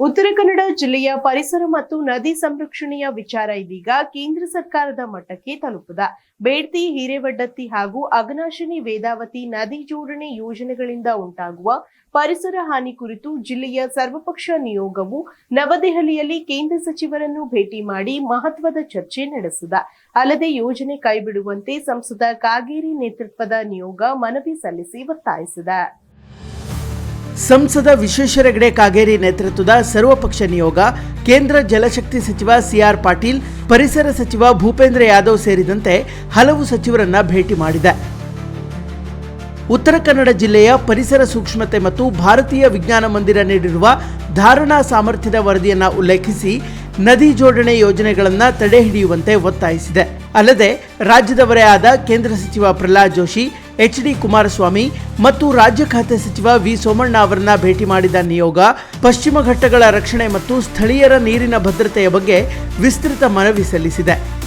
ಉತ್ತರ ಕನ್ನಡ ಜಿಲ್ಲೆಯ ಪರಿಸರ ಮತ್ತು ನದಿ ಸಂರಕ್ಷಣೆಯ ವಿಚಾರ ಇದೀಗ ಕೇಂದ್ರ ಸರ್ಕಾರದ ಮಟ್ಟಕ್ಕೆ ತಲುಪದ. ಬೇಡ್ತಿ, ಹಿರೇವಡ್ಡತ್ತಿ ಹಾಗೂ ಅಗ್ನಾಶಿನಿ ವೇದಾವತಿ ನದಿ ಜೋಡಣೆ ಯೋಜನೆಗಳಿಂದ ಉಂಟಾಗುವ ಪರಿಸರ ಹಾನಿ ಕುರಿತು ಜಿಲ್ಲೆಯ ಸರ್ವಪಕ್ಷ ನಿಯೋಗವು ನವದೆಹಲಿಯಲ್ಲಿ ಕೇಂದ್ರ ಸಚಿವರನ್ನು ಭೇಟಿ ಮಾಡಿ ಮಹತ್ವದ ಚರ್ಚೆ ನಡೆಸಿದ. ಅಲ್ಲದೆ ಯೋಜನೆ ಕೈಬಿಡುವಂತೆ ಸಂಸದ ಕಾಗೇರಿ ನೇತೃತ್ವದ ನಿಯೋಗ ಮನವಿ ಸಲ್ಲಿಸಿ ಒತ್ತಾಯಿಸಿದೆ. ಸಂಸದ ವಿಶ್ವೇಶ್ವರ ಹೆಗಡೆ ಕಾಗೇರಿ ನೇತೃತ್ವದ ಸರ್ವಪಕ್ಷ ನಿಯೋಗ, ಕೇಂದ್ರ ಜಲಶಕ್ತಿ ಸಚಿವ ಸಿಆರ್ ಪಾಟೀಲ್, ಪರಿಸರ ಸಚಿವ ಭೂಪೇಂದ್ರ ಯಾದವ್ ಸೇರಿದಂತೆ ಹಲವು ಸಚಿವರನ್ನ ಭೇಟಿ ಮಾಡಿದೆ. ಉತ್ತರ ಕನ್ನಡ ಜಿಲ್ಲೆಯ ಪರಿಸರ ಸೂಕ್ಷ್ಮತೆ ಮತ್ತು ಭಾರತೀಯ ವಿಜ್ಞಾನ ಮಂದಿರ ನೀಡಿರುವ ಧಾರಣಾ ಸಾಮರ್ಥ್ಯದ ವರದಿಯನ್ನು ಉಲ್ಲೇಖಿಸಿ ನದಿ ಜೋಡಣೆ ಯೋಜನೆಗಳನ್ನು ತಡೆ ಹಿಡಿಯುವಂತೆ ಒತ್ತಾಯಿಸಿದೆ. ಅಲ್ಲದೆ ರಾಜ್ಯದವರೇ ಆದ ಕೇಂದ್ರ ಸಚಿವ ಪ್ರಹ್ಲಾದ್ ಜೋಶಿ ಎಚ್ ಡಿ ಕುಮಾರಸ್ವಾಮಿ ಮತ್ತು ರಾಜ್ಯ ಖಾತೆ ಸಚಿವ ವಿ ಸೋಮಣ್ಣ ಅವರನ್ನ ಭೇಟಿ ಮಾಡಿದ ನಿಯೋಗ, ಪಶ್ಚಿಮ ಘಟ್ಟಗಳ ರಕ್ಷಣೆ ಮತ್ತು ಸ್ಥಳೀಯರ ನೀರಿನ ಭದ್ರತೆಯ ಬಗ್ಗೆ ವಿಸ್ತೃತ ಮನವಿ ಸಲ್ಲಿಸಿದೆ.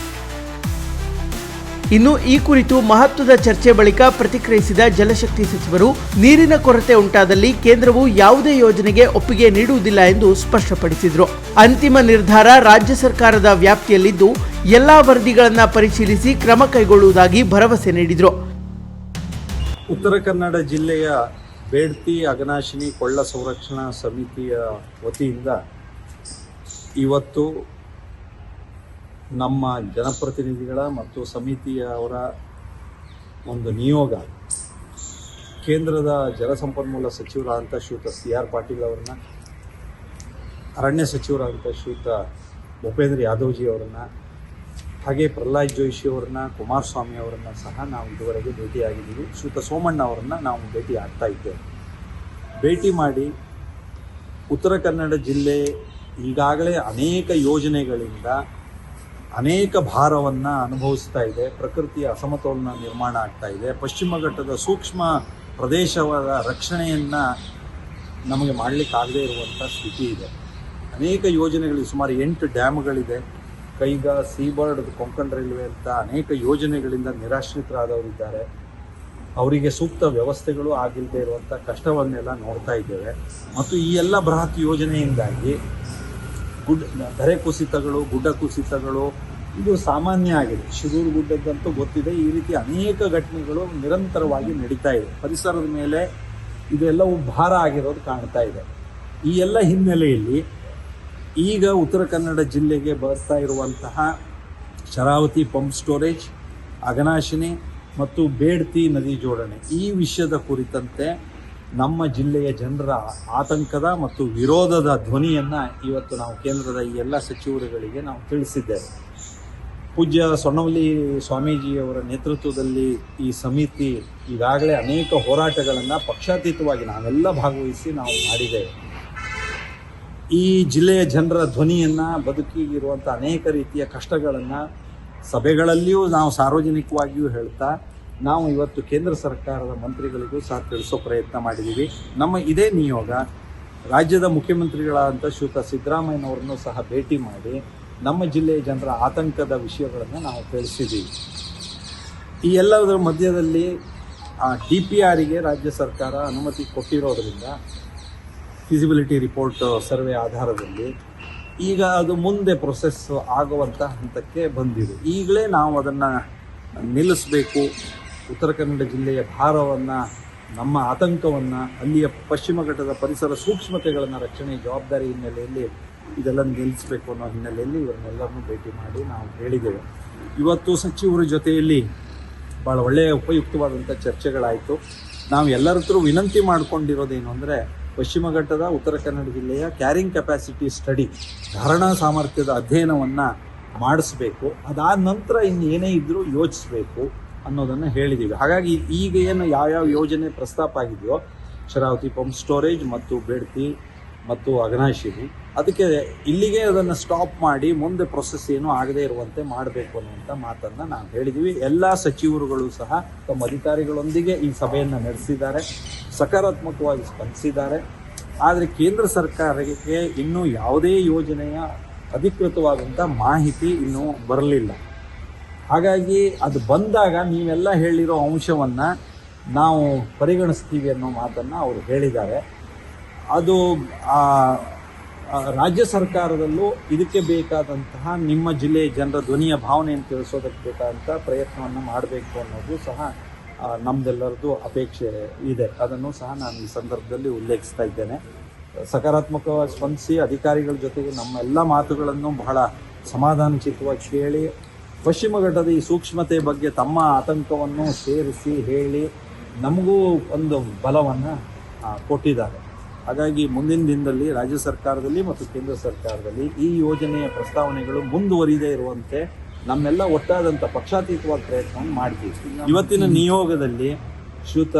ಇನ್ನು ಈ ಕುರಿತು ಮಹತ್ವದ ಚರ್ಚೆ ಬಳಿಕ ಪ್ರತಿಕ್ರಿಯಿಸಿದ ಜಲಶಕ್ತಿ ಸಚಿವರು, ನೀರಿನ ಕೊರತೆ ಉಂಟಾದಲ್ಲಿ ಕೇಂದ್ರವು ಯಾವುದೇ ಯೋಜನೆಗೆ ಒಪ್ಪಿಗೆ ನೀಡುವುದಿಲ್ಲ ಎಂದು ಸ್ಪಷ್ಟಪಡಿಸಿದರು. ಅಂತಿಮ ನಿರ್ಧಾರ ರಾಜ್ಯ ಸರ್ಕಾರದ ವ್ಯಾಪ್ತಿಯಲ್ಲಿದ್ದು, ಎಲ್ಲಾ ವರದಿಗಳನ್ನು ಪರಿಶೀಲಿಸಿ ಕ್ರಮ ಕೈಗೊಳ್ಳುವುದಾಗಿ ಭರವಸೆ ನೀಡಿದರು. ಉತ್ತರ ಕನ್ನಡ ಜಿಲ್ಲೆಯ ಬೇಡ್ತಿ ಅಗನಾಶಿನಿ ಕೊಳ್ಳ ಸಂರಕ್ಷಣಾ ಸಮಿತಿಯ ವತಿಯಿಂದ ಇವತ್ತು ನಮ್ಮ ಜನಪ್ರತಿನಿಧಿಗಳ ಮತ್ತು ಸಮಿತಿಯವರ ಒಂದು ನಿಯೋಗ, ಕೇಂದ್ರದ ಜಲಸಂಪನ್ಮೂಲ ಸಚಿವರಾದಂಥ ಶ್ರೀಯುತ ಸಿ ಆರ್ ಪಾಟೀಲ್ ಅವರನ್ನ, ಅರಣ್ಯ ಸಚಿವರಾದಂಥ ಶ್ರೀಯುತ ಭೂಪೇಂದ್ರ ಯಾದವ್ಜಿ ಅವರನ್ನ ಹಾಗೆ ಪ್ರಹ್ಲಾದ್ ಜೋಶಿ ಅವರನ್ನ, ಕುಮಾರಸ್ವಾಮಿ ಅವರನ್ನ ಸಹ ನಾವು ಇದುವರೆಗೆ ಭೇಟಿಯಾಗಿದ್ದೀವಿ. ಶ್ರೀಯುತ ಸೋಮಣ್ಣ ಅವರನ್ನ ನಾವು ಭೇಟಿ ಆಗ್ತಾ ಇದ್ದೇವೆ. ಭೇಟಿ ಮಾಡಿ ಉತ್ತರ ಕನ್ನಡ ಜಿಲ್ಲೆ ಈಗಾಗಲೇ ಅನೇಕ ಯೋಜನೆಗಳಿಂದ ಅನೇಕ ಭಾರವನ್ನು ಅನುಭವಿಸ್ತಾ ಇದೆ. ಪ್ರಕೃತಿಯ ಅಸಮತೋಲನ ನಿರ್ಮಾಣ ಆಗ್ತಾ ಇದೆ. ಪಶ್ಚಿಮ ಘಟ್ಟದ ಸೂಕ್ಷ್ಮ ಪ್ರದೇಶವಾದ ರಕ್ಷಣೆಯನ್ನು ನಮಗೆ ಮಾಡಲಿಕ್ಕಾಗದೇ ಇರುವಂಥ ಸ್ಥಿತಿ ಇದೆ. ಅನೇಕ ಯೋಜನೆಗಳಿಗೆ ಸುಮಾರು ಎಂಟು ಡ್ಯಾಮ್ಗಳಿದೆ. ಕೈಗಾ ಸೀಬರ್ಡ್ ಕೊಂಕಣ ರೈಲ್ವೆ ಅಂತ ಅನೇಕ ಯೋಜನೆಗಳಿಂದ ನಿರಾಶ್ರಿತರಾದವರಿದ್ದಾರೆ. ಅವರಿಗೆ ಸೂಕ್ತ ವ್ಯವಸ್ಥೆಗಳು ಆಗಿಲ್ಲದೆ ಇರುವಂಥ ಕಷ್ಟವನ್ನೆಲ್ಲ ನೋಡ್ತಾ ಇದ್ದೇವೆ. ಮತ್ತು ಈ ಎಲ್ಲ ಬೃಹತ್ ಯೋಜನೆಯಿಂದಾಗಿ ಗುಡ್ ಧರೆ ಕುಸಿತಗಳು, ಗುಡ್ಡ ಕುಸಿತಗಳು, ಇದು ಸಾಮಾನ್ಯ ಆಗಿದೆ. ಶಿರೂರು ಗುಡ್ಡದಂತೂ ಗೊತ್ತಿದೆ. ಈ ರೀತಿ ಅನೇಕ ಘಟನೆಗಳು ನಿರಂತರವಾಗಿ ನಡೀತಾ ಇದೆ. ಪರಿಸರದ ಮೇಲೆ ಇದೆಲ್ಲವೂ ಭಾರ ಆಗಿರೋದು ಕಾಣ್ತಾ ಇದೆ. ಈ ಎಲ್ಲ ಹಿನ್ನೆಲೆಯಲ್ಲಿ ಈಗ ಉತ್ತರ ಕನ್ನಡ ಜಿಲ್ಲೆಗೆ ಬರ್ತಾ ಇರುವಂತಹ ಶರಾವತಿ ಪಂಪ್ ಸ್ಟೋರೇಜ್ ಅಘನಾಶಿನಿ ಮತ್ತು ಬೇಡ್ತಿ ನದಿ ಜೋಡಣೆ. ಈ ವಿಷಯದ ಕುರಿತಂತೆ ನಮ್ಮ ಜಿಲ್ಲೆಯ ಜನರ ಆತಂಕದ ಮತ್ತು ವಿರೋಧದ ಧ್ವನಿಯನ್ನು ಇವತ್ತು ನಾವು ಕೇಂದ್ರದ ಈ ಎಲ್ಲ ಸಚಿವರುಗಳಿಗೆ ನಾವು ತಿಳಿಸಿದ್ದೇವೆ. ಪೂಜ್ಯ ಸೊನ್ನವಲಿ ಸ್ವಾಮೀಜಿಯವರ ನೇತೃತ್ವದಲ್ಲಿ ಈ ಸಮಿತಿ ಈಗಾಗಲೇ ಅನೇಕ ಹೋರಾಟಗಳನ್ನು ಪಕ್ಷಾತೀತವಾಗಿ ನಾವೆಲ್ಲ ಭಾಗವಹಿಸಿ ನಾವು ಮಾಡಿದ್ದೇವೆ. ಈ ಜಿಲ್ಲೆಯ ಜನರ ಧ್ವನಿಯನ್ನು ಬದುಕಿಗಿರುವಂಥ ಅನೇಕ ರೀತಿಯ ಕಷ್ಟಗಳನ್ನು ಸಭೆಗಳಲ್ಲಿಯೂ ನಾವು ಸಾರ್ವಜನಿಕವಾಗಿಯೂ ಹೇಳ್ತಾ ನಾವು ಇವತ್ತು ಕೇಂದ್ರ ಸರ್ಕಾರದ ಮಂತ್ರಿಗಳಿಗೂ ಸಹ ತಿಳಿಸೋ ಪ್ರಯತ್ನ ಮಾಡಿದ್ದೀವಿ ನಮ್ಮ ಇದೇ ನಿಯೋಗ ರಾಜ್ಯದ ಮುಖ್ಯಮಂತ್ರಿಗಳಾದಂಥ ಶ್ರೀಯುತ ಸಿದ್ದರಾಮಯ್ಯನವರನ್ನು ಸಹ ಭೇಟಿ ಮಾಡಿ ನಮ್ಮ ಜಿಲ್ಲೆಯ ಜನರ ಆತಂಕದ ವಿಷಯಗಳನ್ನು ನಾವು ತಿಳಿಸಿದ್ದೀವಿ ಈ ಎಲ್ಲದರ ಮಧ್ಯದಲ್ಲಿ ಡಿ ಪಿ ಆರಿಗೆ ರಾಜ್ಯ ಸರ್ಕಾರ ಅನುಮತಿ ಕೊಟ್ಟಿರೋದ್ರಿಂದ ಫಿಸಿಬಿಲಿಟಿ ರಿಪೋರ್ಟ್ ಸರ್ವೆ ಆಧಾರದಲ್ಲಿ. ಈಗ ಅದು ಮುಂದೆ ಪ್ರೊಸೆಸ್ ಆಗುವಂಥ ಹಂತಕ್ಕೆ ಬಂದಿದೆ. ಈಗಲೇ ನಾವು ಅದನ್ನು ನಿಲ್ಲಿಸಬೇಕು. ಉತ್ತರ ಕನ್ನಡ ಜಿಲ್ಲೆಯ ಭಾರವನ್ನು, ನಮ್ಮ ಆತಂಕವನ್ನು, ಅಲ್ಲಿಯ ಪಶ್ಚಿಮ ಘಟ್ಟದ ಪರಿಸರ ಸೂಕ್ಷ್ಮತೆಗಳನ್ನು ರಕ್ಷಣೆ ಜವಾಬ್ದಾರಿ ಹಿನ್ನೆಲೆಯಲ್ಲಿ ಇದೆಲ್ಲ ನಿಲ್ಲಿಸಬೇಕು ಅನ್ನೋ ಹಿನ್ನೆಲೆಯಲ್ಲಿ ಇವರನ್ನೆಲ್ಲರನ್ನೂ ಭೇಟಿ ಮಾಡಿ ನಾವು ಹೇಳಿದ್ದೇವೆ. ಇವತ್ತು ಸಚಿವರ ಜೊತೆಯಲ್ಲಿ ಭಾಳ ಒಳ್ಳೆಯ ಉಪಯುಕ್ತವಾದಂಥ ಚರ್ಚೆಗಳಾಯಿತು. ನಾವು ಎಲ್ಲರ ಹತ್ರ ವಿನಂತಿ ಮಾಡ್ಕೊಂಡಿರೋದೇನು ಅಂದರೆ ಪಶ್ಚಿಮ ಘಟ್ಟದ ಉತ್ತರ ಕನ್ನಡ ಜಿಲ್ಲೆಯ ಕ್ಯಾರಿಂಗ್ ಕೆಪಾಸಿಟಿ ಸ್ಟಡಿ ಧಾರಣಾ ಸಾಮರ್ಥ್ಯದ ಅಧ್ಯಯನವನ್ನು ಮಾಡಿಸ್ಬೇಕು. ಅದಾದ ನಂತರ ಇನ್ನೇನೇ ಇದ್ದರೂ ಯೋಚಿಸಬೇಕು ಅನ್ನೋದನ್ನು ಹೇಳಿದ್ದೀವಿ ಹಾಗಾಗಿ ಈಗ ಏನು ಯಾವ್ಯಾವ ಯೋಜನೆ ಪ್ರಸ್ತಾಪ ಆಗಿದೆಯೋ, ಶರಾವತಿ ಪಂಪ್ ಸ್ಟೋರೇಜ್ ಮತ್ತು ಬೇಡ್ತಿ ಮತ್ತು ಅಘನಾಶಿನಿ ಅದಕ್ಕೆ ಇಲ್ಲಿಗೆ ಅದನ್ನು ಸ್ಟಾಪ್ ಮಾಡಿ ಮುಂದೆ ಪ್ರೊಸೆಸ್ ಏನು ಆಗದೇ ಇರುವಂತೆ ಮಾಡಬೇಕು ಅನ್ನುವಂಥ ಮಾತನ್ನು ನಾವು ಹೇಳಿದ್ದೀವಿ ಎಲ್ಲ ಸಚಿವರುಗಳು ಸಹ ತಮ್ಮ ಅಧಿಕಾರಿಗಳೊಂದಿಗೆ ಈ ಸಭೆಯನ್ನು ನಡೆಸಿದ್ದಾರೆ. ಸಕಾರಾತ್ಮಕವಾಗಿ ಸ್ಪಂದಿಸಿದ್ದಾರೆ. ಆದರೆ ಕೇಂದ್ರ ಸರ್ಕಾರಕ್ಕೆ ಇನ್ನೂ ಯಾವುದೇ ಯೋಜನೆಯ ಅಧಿಕೃತವಾದಂಥ ಮಾಹಿತಿ ಇನ್ನೂ ಬರಲಿಲ್ಲ. ಹಾಗಾಗಿ ಅದು ಬಂದಾಗ ನೀವೆಲ್ಲ ಹೇಳಿರೋ ಅಂಶವನ್ನು ನಾವು ಪರಿಗಣಿಸ್ತೀವಿ ಅನ್ನೋ ಮಾತನ್ನು ಅವರು ಹೇಳಿದ್ದಾರೆ. ಅದು ಆ, ರಾಜ್ಯ ಸರ್ಕಾರದಲ್ಲೂ ಇದಕ್ಕೆ ಬೇಕಾದಂತಹ ನಿಮ್ಮ ಜಿಲ್ಲೆಯ ಜನರ ಧ್ವನಿಯ ಭಾವನೆಯನ್ನು ತಿಳಿಸೋದಕ್ಕೆ ಬೇಕಾದಂಥ ಪ್ರಯತ್ನವನ್ನು ಮಾಡಬೇಕು ಅನ್ನೋದು ಸಹ ನಮ್ದೆಲ್ಲರದ್ದು ಅಪೇಕ್ಷೆ ಇದೆ. ಅದನ್ನು ಸಹ ನಾನು ಈ ಸಂದರ್ಭದಲ್ಲಿ ಉಲ್ಲೇಖಿಸ್ತಾ ಇದ್ದೇನೆ. ಸಕಾರಾತ್ಮಕವಾಗಿ ಸ್ಪಂದಿಸಿ ಅಧಿಕಾರಿಗಳ ಜೊತೆಗೆ ನಮ್ಮ ಎಲ್ಲ ಮಾತುಗಳನ್ನು ಬಹಳ ಸಮಾಧಾನಚಿತವಾಗಿ ಕೇಳಿ ಪಶ್ಚಿಮ ಘಟ್ಟದ ಈ ಸೂಕ್ಷ್ಮತೆ ಬಗ್ಗೆ ತಮ್ಮ ಆತಂಕವನ್ನು ಸೇರಿಸಿ ಹೇಳಿ ನಮಗೂ ಒಂದು ಬಲವನ್ನು ಕೊಟ್ಟಿದ್ದಾರೆ. ಹಾಗಾಗಿ ಮುಂದಿನ ದಿನದಲ್ಲಿ ರಾಜ್ಯ ಸರ್ಕಾರದಲ್ಲಿ ಮತ್ತು ಕೇಂದ್ರ ಸರ್ಕಾರದಲ್ಲಿ ಈ ಯೋಜನೆಯ ಪ್ರಸ್ತಾವನೆಗಳು ಮುಂದುವರಿದೇ ಇರುವಂತೆ ನಮ್ಮೆಲ್ಲ ಒಟ್ಟಾದಂಥ ಪಕ್ಷಾತೀತವಾದ ಪ್ರಯತ್ನವನ್ನು ಮಾಡ್ತೀವಿ ಇವತ್ತಿನ ನಿಯೋಗದಲ್ಲಿ ಶ್ರೀಯುತ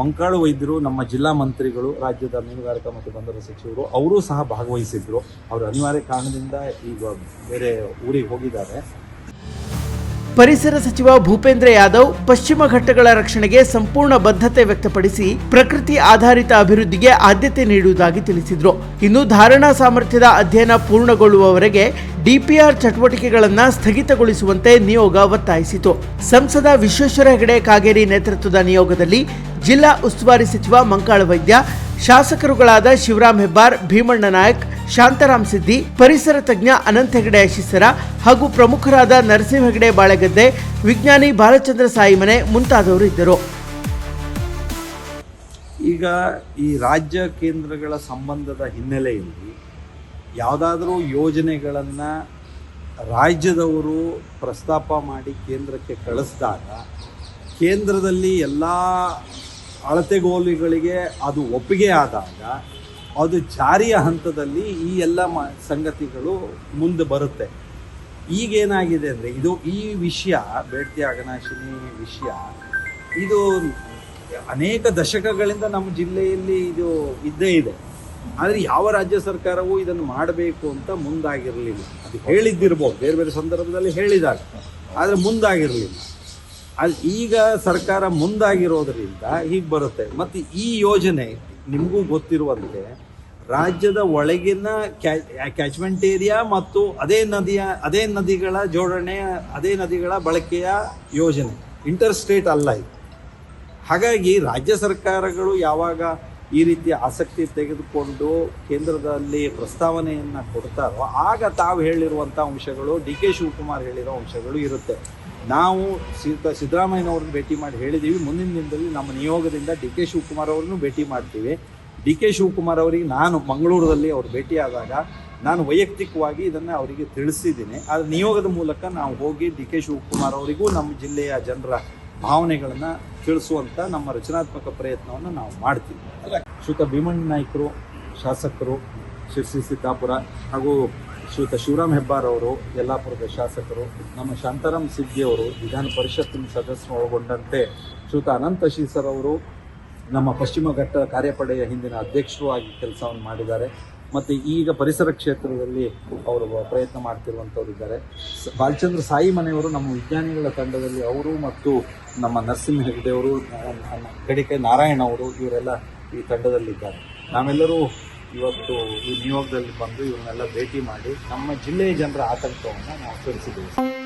ಮಂಕಾಳು ವೈದ್ಯರು, ನಮ್ಮ ಜಿಲ್ಲಾ ಮಂತ್ರಿಗಳು, ರಾಜ್ಯದ ಮೀನುಗಾರಿಕಾ ಮತ್ತು ಬಂದರು ಸಚಿವರು, ಅವರೂ ಸಹ ಭಾಗವಹಿಸಿದ್ರು. ಅವರು ಅನಿವಾರ್ಯ ಕಾರಣದಿಂದ ಈಗ ಬೇರೆ ಊರಿಗೆ ಹೋಗಿದ್ದಾರೆ. ಪರಿಸರ ಸಚಿವ ಭೂಪೇಂದ್ರ ಯಾದವ್ ಪಶ್ಚಿಮ ಘಟ್ಟಗಳ ರಕ್ಷಣೆಗೆ ಸಂಪೂರ್ಣ ಬದ್ಧತೆ ವ್ಯಕ್ತಪಡಿಸಿ ಪ್ರಕೃತಿ ಆಧಾರಿತ ಅಭಿವೃದ್ಧಿಗೆ ಆದ್ಯತೆ ನೀಡುವುದಾಗಿ ತಿಳಿಸಿದರು. ಇನ್ನು ಧಾರಣಾ ಸಾಮರ್ಥ್ಯದ ಅಧ್ಯಯನ ಪೂರ್ಣಗೊಳ್ಳುವವರೆಗೆ ಡಿಪಿಆರ್ ಚಟುವಟಿಕೆಗಳನ್ನು ಸ್ಥಗಿತಗೊಳಿಸುವಂತೆ ನಿಯೋಗ ಒತ್ತಾಯಿಸಿತು. ಸಂಸದ ವಿಶ್ವೇಶ್ವರ ಹೆಗಡೆ ಕಾಗೇರಿ ನೇತೃತ್ವದ ನಿಯೋಗದಲ್ಲಿ ಜಿಲ್ಲಾ ಉಸ್ತುವಾರಿ ಸಚಿವ ಮಂಕಾಳ ವೈದ್ಯ ಶಾಸಕರುಗಳಾದ ಶಿವರಾಮ್ ಹೆಬ್ಬಾರ್, ಭೀಮಣ್ಣ ನಾಯಕ್ ಶಾಂತಾರಾಮ್ ಸಿದ್ದಿ, ಪರಿಸರ ತಜ್ಞ ಅನಂತ ಹೆಗಡೆ ಶಿಸರ ಹಾಗೂ ಪ್ರಮುಖರಾದ ನರಸಿಂಹ ಹೆಗಡೆ ಬಾಳೆಗದ್ದೆ, ವಿಜ್ಞಾನಿ ಬಾಲಚಂದ್ರ ಸಾಯಿಮನೆ ಮುಂತಾದವರು ಇದ್ದರು. ಈಗ ಈ ರಾಜ್ಯ ಕೇಂದ್ರಗಳ ಸಂಬಂಧದ ಹಿನ್ನೆಲೆಯಲ್ಲಿ ಯಾವುದಾದ್ರೂ ಯೋಜನೆಗಳನ್ನು ರಾಜ್ಯದವರು ಪ್ರಸ್ತಾಪ ಮಾಡಿ ಕೇಂದ್ರಕ್ಕೆ ಕಳಿಸಿದಾಗ ಕೇಂದ್ರದಲ್ಲಿ ಎಲ್ಲ ಅಳತೆಗೋಲಿಗಳಿಗೆ ಅದು ಒಪ್ಪಿಗೆ ಆದಾಗ ಅದು ಜಾರಿಯ ಹಂತದಲ್ಲಿ ಈ ಎಲ್ಲ ಮ ಸಂಗತಿಗಳು ಮುಂದೆ ಬರುತ್ತೆ. ಈಗೇನಾಗಿದೆ ಅಂದರೆ ಇದು ಈ ವಿಷಯ, ಬೇಡ್ತಿ ಅಗನಾಶಿನಿ ವಿಷಯ, ಇದು ಅನೇಕ ದಶಕಗಳಿಂದ ನಮ್ಮ ಜಿಲ್ಲೆಯಲ್ಲಿ ಇದು ಇದ್ದೇ ಇದೆ. ಆದರೆ ಯಾವ ರಾಜ್ಯ ಸರ್ಕಾರವೂ ಇದನ್ನು ಮಾಡಬೇಕು ಅಂತ ಮುಂದಾಗಿರಲಿಲ್ಲ. ಅದು ಹೇಳಿದ್ದಿರ್ಬೋದು, ಬೇರೆ ಬೇರೆ ಸಂದರ್ಭದಲ್ಲಿ ಹೇಳಿದಾಗ, ಆದರೆ ಮುಂದಾಗಿರಲಿಲ್ಲ. ಅಲ್ಲಿ ಈಗ ಸರ್ಕಾರ ಮುಂದಾಗಿರೋದ್ರಿಂದ ಹೀಗೆ ಬರುತ್ತೆ. ಮತ್ತು ಈ ಯೋಜನೆ ನಿಮಗೂ ಗೊತ್ತಿರುವಂತೆ ರಾಜ್ಯದ ಒಳಗಿನ ಕ್ಯಾಚ್ಮೆಂಟ್ ಏರಿಯಾ ಮತ್ತು ಅದೇ ನದಿಯ, ಅದೇ ನದಿಗಳ ಜೋಡಣೆ, ಅದೇ ನದಿಗಳ ಬಳಕೆಯ ಯೋಜನೆ. ಇಂಟರ್ ಸ್ಟೇಟ್ ಅಲ್ಲ ಇದು. ಹಾಗಾಗಿ ರಾಜ್ಯ ಸರ್ಕಾರಗಳು ಯಾವಾಗ ಈ ರೀತಿಯ ಆಸಕ್ತಿ ತೆಗೆದುಕೊಂಡು ಕೇಂದ್ರದಲ್ಲಿ ಪ್ರಸ್ತಾವನೆಯನ್ನು ಕೊಡ್ತಾರೋ, ಆಗ ತಾವು ಹೇಳಿರುವಂಥ ಅಂಶಗಳು, ಡಿ ಕೆ ಶಿವಕುಮಾರ್ ಹೇಳಿರೋ ಅಂಶಗಳು ಇರುತ್ತೆ. ನಾವು ಸಿದ್ದ ಸಿದ್ದರಾಮಯ್ಯನವ್ರನ್ನ ಭೇಟಿ ಮಾಡಿ ಹೇಳಿದ್ದೀವಿ ಮುಂದಿನ ದಿನದಲ್ಲಿ ನಮ್ಮ ನಿಯೋಗದಿಂದ ಡಿ ಕೆ ಶಿವಕುಮಾರ್ ಅವ್ರನ್ನೂ ಭೇಟಿ ಮಾಡ್ತೀವಿ. ಡಿ ಕೆ ಶಿವಕುಮಾರ್ ಅವರಿಗೆ ನಾನು ಮಂಗಳೂರಲ್ಲಿ ಅವ್ರು ಭೇಟಿಯಾದಾಗ ನಾನು ವೈಯಕ್ತಿಕವಾಗಿ ಇದನ್ನು ಅವರಿಗೆ ತಿಳಿಸಿದ್ದೀನಿ. ಆದರೆ ನಿಯೋಗದ ಮೂಲಕ ನಾವು ಹೋಗಿ ಡಿ ಕೆ ಶಿವಕುಮಾರ್ ಅವರಿಗೂ ನಮ್ಮ ಜಿಲ್ಲೆಯ ಜನರ ಭಾವನೆಗಳನ್ನು ತಿಳಿಸುವಂಥ ನಮ್ಮ ರಚನಾತ್ಮಕ ಪ್ರಯತ್ನವನ್ನು ನಾವು ಮಾಡ್ತೀವಿ. ಶ್ರೀತ ಭೀಮಣ್ಣ ನಾಯ್ಕರು, ಶಾಸಕರು ಶಿರ್ಸಿ ಸಿದ್ದಾಪುರ ಹಾಗೂ ಶ್ರೀಯುತ ಶಿವರಾಮ್ ಹೆಬ್ಬಾರ್ ಅವರು, ಯಲ್ಲಾಪುರದ ಶಾಸಕರು, ನಮ್ಮ ಶಾಂತಾರಾಮ್ ಸಿದ್ದಿ ಅವರು, ವಿಧಾನ ಪರಿಷತ್ತಿನ ಸದಸ್ಯರು ಒಳಗೊಂಡಂತೆ ಶ್ರೀಯುತ ಅನಂತ ಶೀಸರ್ ಅವರು, ನಮ್ಮ ಪಶ್ಚಿಮ ಘಟ್ಟ ಕಾರ್ಯಪಡೆಯ ಹಿಂದಿನ ಅಧ್ಯಕ್ಷರು ಆಗಿ ಕೆಲಸವನ್ನು ಮಾಡಿದ್ದಾರೆ. ಮತ್ತು ಈಗ ಪರಿಸರ ಕ್ಷೇತ್ರದಲ್ಲಿ ಅವರು ಪ್ರಯತ್ನ ಮಾಡ್ತಿರುವಂಥವ್ರು ಇದ್ದಾರೆ. ಬಾಲಚಂದ್ರ ಸಾಯಿ ಮನೆಯವರು ನಮ್ಮ ವಿಜ್ಞಾನಿಗಳ ತಂಡದಲ್ಲಿ ಅವರು ಮತ್ತು ನಮ್ಮ ನರಸಿಂಹ ಹೆಗ್ಡೆಯವರು ಕಡಿಕೆ ನಾರಾಯಣ ಅವರು, ಇವರೆಲ್ಲ ಈ ತಂಡದಲ್ಲಿದ್ದಾರೆ. ನಾವೆಲ್ಲರೂ ಇವತ್ತು ಈ ನಿಯೋಗದಲ್ಲಿ ಬಂದು ಇವನ್ನೆಲ್ಲ ಭೇಟಿ ಮಾಡಿ ನಮ್ಮ ಜಿಲ್ಲೆಯ ಜನರ ಆತಂಕವನ್ನು ನಾವು ತಿಳಿಸಿದ್ದೇವೆ